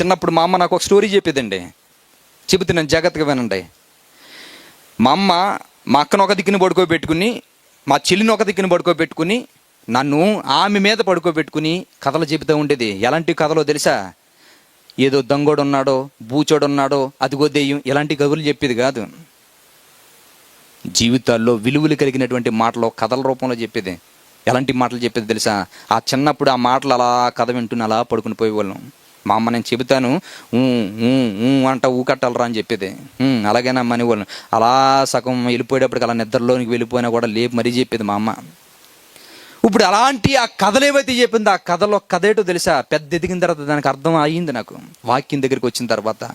చిన్నప్పుడు మా అమ్మ నాకు ఒక స్టోరీ చెప్పేదండి. నేను జాగ్రత్తగా వినండి. మా అమ్మ మా అక్కను ఒక దిక్కుని పడుకోబెట్టుకుని మా చెల్లిని ఒక దిక్కున పడుకోబెట్టుకుని నన్ను ఆమె మీద పడుకోబెట్టుకుని కథలు చెబుతూ ఉండేది. ఎలాంటి కథలో తెలుసా? ఏదో దొంగోడు ఉన్నాడో బూచోడు ఉన్నాడో అదిగో దెయ్యం ఇలాంటి కబుర్లు చెప్పేది కాదు. జీవితాల్లో విలువలు కలిగినటువంటి మాటలు కథల రూపంలో చెప్పేది. ఎలాంటి మాటలు చెప్పేది తెలుసా? ఆ చిన్నప్పుడు ఆ మాటలు అలా కథ వింటుని అలా పడుకుని పోయేవాళ్ళం. మా అమ్మ నేను చెబుతాను ఊ, ఊ, ఊ అంట ఊకట్టాలరా అని చెప్పేది. అలాగేనమ్మా అని వాళ్ళు అలా సగం వెళ్ళిపోయేటప్పటికి అలా నిద్రలోనికి వెళ్ళిపోయినా కూడా లేపు మరీ చెప్పేది మా అమ్మ. ఇప్పుడు అలాంటి ఆ కథలు ఏవైతే చెప్పిందో ఆ కథలో కథ ఏంటో తెలుసా? పెద్ద ఎదిగిన తర్వాత దానికి అర్థం అయ్యింది నాకు. వాక్యం దగ్గరికి వచ్చిన తర్వాత.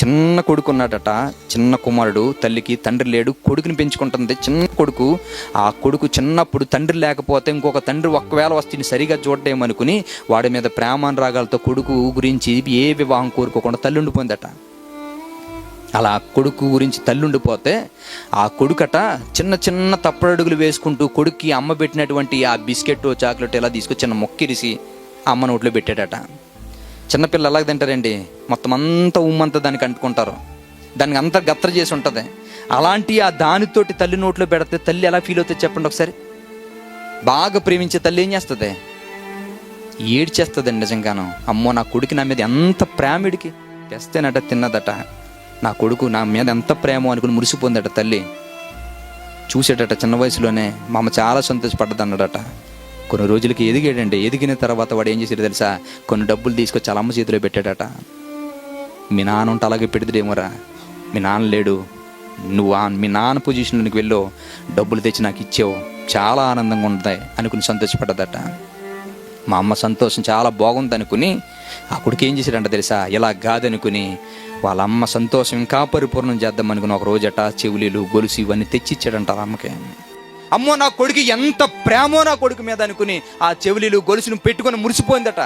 చిన్న కొడుకు ఉన్నాడట. చిన్న కుమారుడు తల్లికి తండ్రి లేడు కొడుకుని పెంచుకుంటుంది. చిన్న కొడుకు ఆ కొడుకు చిన్నప్పుడు తండ్రి లేకపోతే ఇంకొక తండ్రి ఒక్కవేళ వస్తే సరిగా చూడటేమనుకుని వాడి మీద ప్రేమానురాగాలతో కొడుకు గురించి ఏ వివాహం కోరుకోకుండా తల్లి ఉండిపోయిందట అలా కొడుకు గురించి తల్లుండిపోతే ఆ కొడుకట చిన్న చిన్న తప్పడడుగులు వేసుకుంటూ కొడుక్కి అమ్మ పెట్టినటువంటి ఆ బిస్కెట్ చాక్లెట్ ఇలా తీసుకొచ్చి చిన్న మొక్కిరిసి అమ్మ నోట్లో పెట్టాడట. చిన్నపిల్ల ఎలాగ తింటారండి. మొత్తం అంతా ఉమ్మంతా దానికి అంటుకుంటారు. దానికి అంతా గత్తర చేసి ఉంటుంది. అలాంటి ఆ దానితోటి తల్లి నోట్లో పెడితే తల్లి ఎలా ఫీల్ అవుతుంది చెప్పండి ఒకసారి? బాగా ప్రేమించే తల్లి ఏం చేస్తుంది? ఏడ్చేస్తుందండి నిజంగాను. అమ్మో నా కొడుకు నా మీద ఎంత ప్రేమిడికి తెస్తేనట తిన్నదట. నా కొడుకు నా మీద ఎంత ప్రేమ అనుకుని మురిసిపోందట తల్లి. చూసేటట చిన్న వయసులోనే మా అమ్మ చాలా సంతోషపడ్డదన్నడట. కొన్ని రోజులకి ఎదిగాడండి. ఎదిగిన తర్వాత వాడు ఏం చేశాడు తెలుసా? కొన్ని డబ్బులు తీసుకొచ్చి వాళ్ళ అమ్మ చేతిలో పెట్టాడట. మీ నాన్న ఉంటే అలాగే పెడితేమోరా మీ నాన్న లేడు. నువ్వు ఆ మీ నాన్న పొజిషన్లోకి వెళ్ళో డబ్బులు తెచ్చి నాకు ఇచ్చావు. చాలా ఆనందంగా ఉంటాయి అనుకుని సంతోషపడ్డదట. మా అమ్మ సంతోషం చాలా బాగుంది అనుకుని ఆ కొడుకు ఏం చేశాడంట తెలుసా? ఇలా కాదనుకుని వాళ్ళ అమ్మ సంతోషం ఇంకా పరిపూర్ణం చేద్దాం అనుకుని ఒక రోజట చెవులీలు గొలుసు ఇవన్నీ తెచ్చిచ్చాడంట వాళ్ళ అమ్మకి. అమ్మో నా కొడుకు ఎంత ప్రేమో నా కొడుకు మీద అనుకుని ఆ చెవులీలు గొలుసును పెట్టుకొని మురిసిపోయిందట.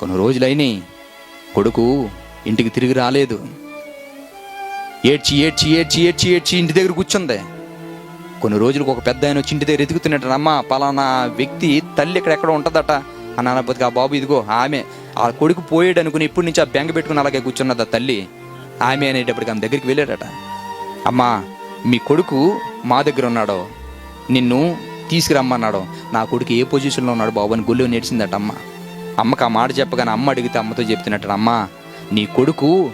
కొన్ని రోజులైనాయి కొడుకు ఇంటికి తిరిగి రాలేదు. ఏడ్చి ఏడ్చి ఏడ్చి ఏడ్చి ఏడ్చి ఇంటి దగ్గర కూర్చుంది. కొన్ని రోజులకు ఒక పెద్ద ఆయన వచ్చి ఇంటి దగ్గర ఎదుగుతున్నట్టు అమ్మ పలానా వ్యక్తి తల్లి ఇక్కడ ఎక్కడ ఉంటుందట. అని అనకపోతే ఆ బాబు ఇదిగో ఆమె. ఆ కొడుకు పోయాడు అనుకుని ఇప్పటి నుంచి ఆ బెంగ పెట్టుకుని అలాగే కూర్చున్నది ఆ తల్లి. ఆమె అనేటప్పటికి ఆమె దగ్గరికి వెళ్ళాడట. అమ్మా మీ కొడుకు మా దగ్గర ఉన్నాడో నిన్ను తీసుకురమ్మన్నాడు నా కొడుకు ఏ పొజిషన్లో ఉన్నాడు బాబు అని గుళ్ళో నేర్చిందట అమ్మ. అమ్మకి ఆ మాట చెప్పగానే అమ్మ అడిగితే అమ్మతో చెప్తున్నట్టు అమ్మ నీ కొడుకు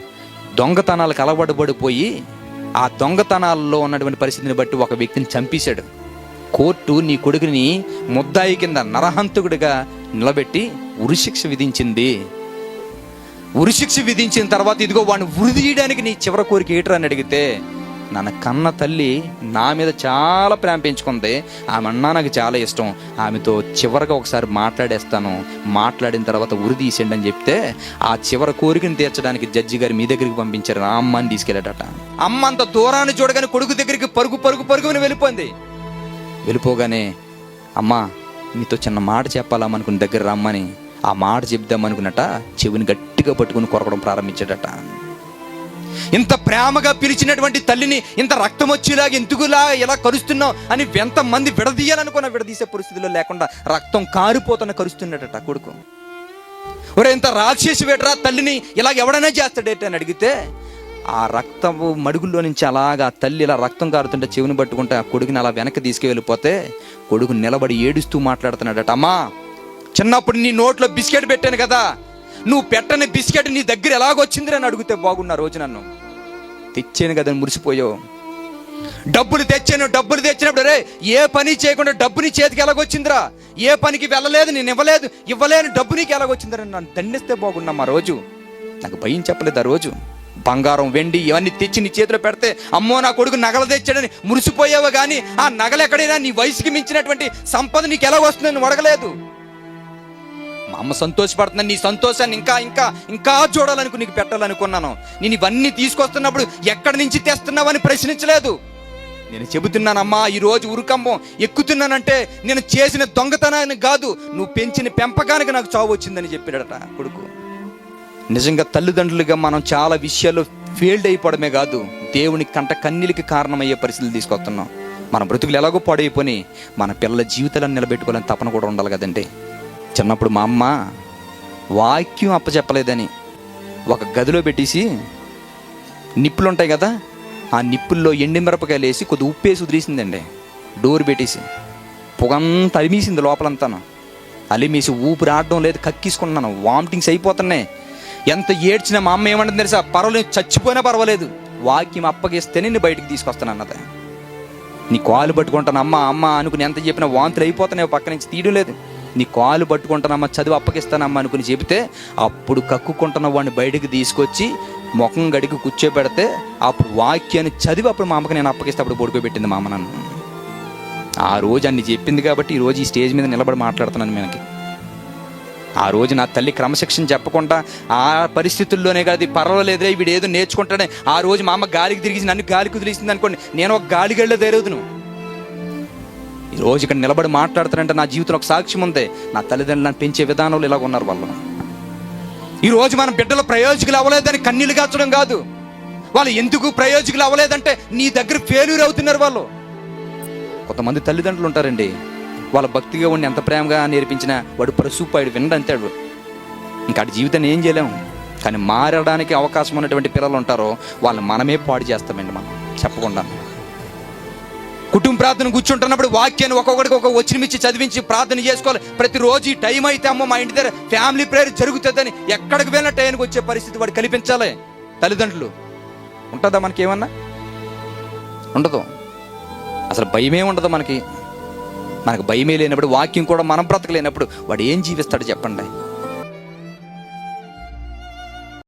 దొంగతనాలకు అలవాటుపడిపోయి ఆ దొంగతనాల్లో ఉన్నటువంటి పరిస్థితిని బట్టి ఒక వ్యక్తిని చంపేశాడు. కోర్టు నీ కొడుకుని ముద్దాయి కింద నరహంతకుడిగా నిలబెట్టి ఉరిశిక్ష విధించింది. ఉరిశిక్ష విధించిన తర్వాత ఇదిగో వాడిని ఉరి తీయడానికి నీ చివరి కోరిక ఏటరని అని అడిగితే నన్ను కన్న తల్లి నా మీద చాలా ప్రేమ పెంచుకుంది. ఆమె అన్నా నాకు చాలా ఇష్టం. ఆమెతో చివరిగా ఒకసారి మాట్లాడేస్తాను. మాట్లాడిన తర్వాత ఉరి తీసేయండి అని చెప్తే ఆ చివరి కోరికను తీర్చడానికి జడ్జి గారు మీ దగ్గరికి పంపించారు. ఆ అమ్మని తీసుకెళ్ళాడట. అమ్మ అంత దూరాన్ని చూడగానే కొడుకు దగ్గరికి పరుగు పరుగు పరుగుని వెళ్ళిపోయింది. వెళ్ళిపోగానే అమ్మా నీతో చిన్న మాట చెప్పాలమ్మనుకుని దగ్గర రమ్మని. ఆ మాట చెప్దామనుకున్నట చెవిని గట్టిగా పట్టుకుని కొరకడం ప్రారంభించాడట. ఇంత ప్రేమగా పిలిచినటువంటి తల్లిని ఇంత రక్తం వచ్చేలాగా ఎందుకులా ఇలా కరుస్తున్నావు అని ఎంతమంది విడదీయాలనుకున్న విడదీసే పరిస్థితిలో లేకుండా రక్తం కారిపోతున్న కరుస్తున్నాడట కొడుకు. ఒరే ఇంత రాక్షసి వేటరా తల్లిని ఇలా ఎవడైనా చేస్తాడేట అని అడిగితే ఆ రక్తము మడుగుల్లో నుంచి అలాగా తల్లి ఇలా రక్తం కారుతుంటే చెవిని పట్టుకుంటే ఆ కొడుకుని అలా వెనక్కి తీసుకువెళ్ళిపోతే కొడుకు నిలబడి ఏడుస్తూ మాట్లాడుతున్నాడట అమ్మా చిన్నప్పుడు నీ నోట్లో బిస్కెట్ పెట్టాను కదా నువ్వు పెట్టని బిస్కెట్ నీ దగ్గర ఎలాగొచ్చింది అని అడిగితే బాగున్న రోజు నన్ను. తెచ్చాను కదా అని మురిసిపోయావు. డబ్బులు తెచ్చాను డబ్బులు తెచ్చినప్పుడు రే ఏ పని చేయకుండా డబ్బు నీ చేతికి ఎలాగొచ్చిందిరా? ఏ పనికి వెళ్ళలేదు నేను ఇవ్వలేదు ఇవ్వలేని డబ్బు నీకు ఎలాగొచ్చిందిరా? నన్ను దండిస్తే బాగున్నాం ఆ రోజు. నాకు భయం చెప్పలేదు ఆ రోజు? బంగారం వెండి ఇవన్నీ తెచ్చి నీ చేతిలో పెడితే అమ్మో నా కొడుకు నగలు తెచ్చాడని మురిసిపోయావు కానీ ఆ నగలు ఎక్కడైనా నీ వయసుకి మించినటువంటి సంపద నీకు ఎలా వస్తుందని అడగలేదు. మా అమ్మ సంతోషపడుతున్నాను నీ సంతోషాన్ని ఇంకా ఇంకా ఇంకా చూడాలనుకు నీకు పెట్టాలనుకున్నాను. నేను ఇవన్నీ తీసుకొస్తున్నప్పుడు ఎక్కడి నుంచి తెస్తున్నావని ప్రశ్నించలేదు. నేను చెబుతున్నానమ్మా ఈరోజు రోజు ఉరుకంబం ఎక్కుతున్నానంటే నేను చేసిన దొంగతనాన్ని కాదు నువ్వు పెంచిన పెంపకానికి నాకు చావు వచ్చిందని చెప్పాడట కొడుకు. నిజంగా తల్లిదండ్రులుగా మనం చాలా విషయాల్లో ఫెయిల్డ్ అయిపోవడమే కాదు దేవుని కంట కన్నీలకి కారణమయ్యే పరిస్థితులు తీసుకొస్తున్నాం. మన బ్రతుకులు ఎలాగో పాడైపోయి మన పిల్లల జీవితాలను నిలబెట్టుకోవాలని తపన కూడా ఉండాలి కదండి. చిన్నప్పుడు మా అమ్మ వాక్యం అప్పచెప్పలేదని ఒక గదిలో పెట్టేసి నిప్పులు ఉంటాయి కదా ఆ నిప్పుల్లో ఎండి మిరపకాయలు వేసి కొద్ది ఉప్పేసి ఉదిరేసిందండి డోర్ పెట్టేసి. పొగంతా అలిమేసింది లోపలంతాను. అలిమేసి ఊపిరి ఆడడం లేదు కక్కిసుకుంటున్నాను. వామిటింగ్స్ అయిపోతున్నాయి. ఎంత ఏడ్చినా మా అమ్మ ఏమంటుంది తెలుసా? పర్వాలేదు చచ్చిపోయినా పర్వాలేదు. వాక్యం అప్పగిస్తేనే నేను బయటికి తీసుకొస్తాను అన్నది. నీ కాలు పట్టుకుంటాను. అమ్మ అమ్మ అనుకుని ఎంత చెప్పినా వాంతులు అయిపోతున్నాయి పక్క నుంచి తీయడం లేదు. నీ కాలు పట్టుకుంటానమ్మా చదువు అప్పగిస్తానమ్మా అనుకుని చెబితే అప్పుడు కక్కుకుంటున్న వాడిని బయటికి తీసుకొచ్చి ముఖం గడికి కూర్చోబెడితే అప్పుడు వాక్యాన్ని చదివి అప్పుడు మా అమ్మకి నేను అప్పగిస్తే అప్పుడు పడుకోబెట్టింది మా అమ్మ నన్ను. ఆ రోజు అన్ని చెప్పింది కాబట్టి ఈ రోజు ఈ స్టేజ్ మీద నిలబడి మాట్లాడుతున్నాను మనకి ఆ రోజు నా తల్లి క్రమశిక్షణ చెప్పకుండా ఆ పరిస్థితుల్లోనే కాదు పర్వాలేదురే వీడు ఏదో నేర్చుకుంటాడే ఆ రోజు మా అమ్మ గాలికి తిరిగి నన్ను గాలికి వదిలేసింది అనుకోండి నేను ఒక గాలిగళ్ళ తెరవుదును రోజు ఇక్కడ నిలబడి మాట్లాడుతానంటే నా జీవితంలో ఒక సాక్ష్యం ఉంది. నా తల్లిదండ్రులు పెంచే విధానంలో ఇలాగ ఉన్నారు వాళ్ళు. ఈరోజు మన బిడ్డలు ప్రయోజకులు అవ్వలేదని కన్నీళ్ళు కాచడం కాదు. వాళ్ళు ఎందుకు ప్రయోజకులు అవ్వలేదంటే నీ దగ్గర ఫెయిల్యూర్ అవుతున్నారు వాళ్ళు. కొంతమంది తల్లిదండ్రులు ఉంటారండి. వాళ్ళ భక్తిగా ఉండి ఎంత ప్రేమగా నేర్పించినా వాడు పరసూపాయుడు వినడంతాడు ఇంకా జీవితాన్ని ఏం చేయలేము. కానీ మారడానికి అవకాశం ఉన్నటువంటి పిల్లలు ఉంటారో వాళ్ళు మనమే పాడు చేస్తామండి మనం. చెప్పకుండా. కుటుంబ ప్రార్థన కూర్చుంటున్నప్పుడు వాక్యాన్ని ఒక్కొక్కడికి ఒక వచ్చినమిచ్చి చదివించి ప్రార్థన చేసుకోవాలి. ప్రతిరోజు ఈ టైం అయితే అమ్మో మా ఇంటి దగ్గర ఫ్యామిలీ ప్రేయర్ జరుగుతుందని ఎక్కడికి వెళ్ళిన టైంకి వచ్చే పరిస్థితి వాడు కల్పించాలి. తల్లిదండ్రులు ఉంటుందా మనకి ఏమన్నా ఉండదు. అసలు భయమే ఉండదు మనకి. మనకు భయమే లేనప్పుడు వాక్యం కూడా మనం బ్రతకలేనప్పుడు వాడు ఏం జీవిస్తాడు చెప్పండి.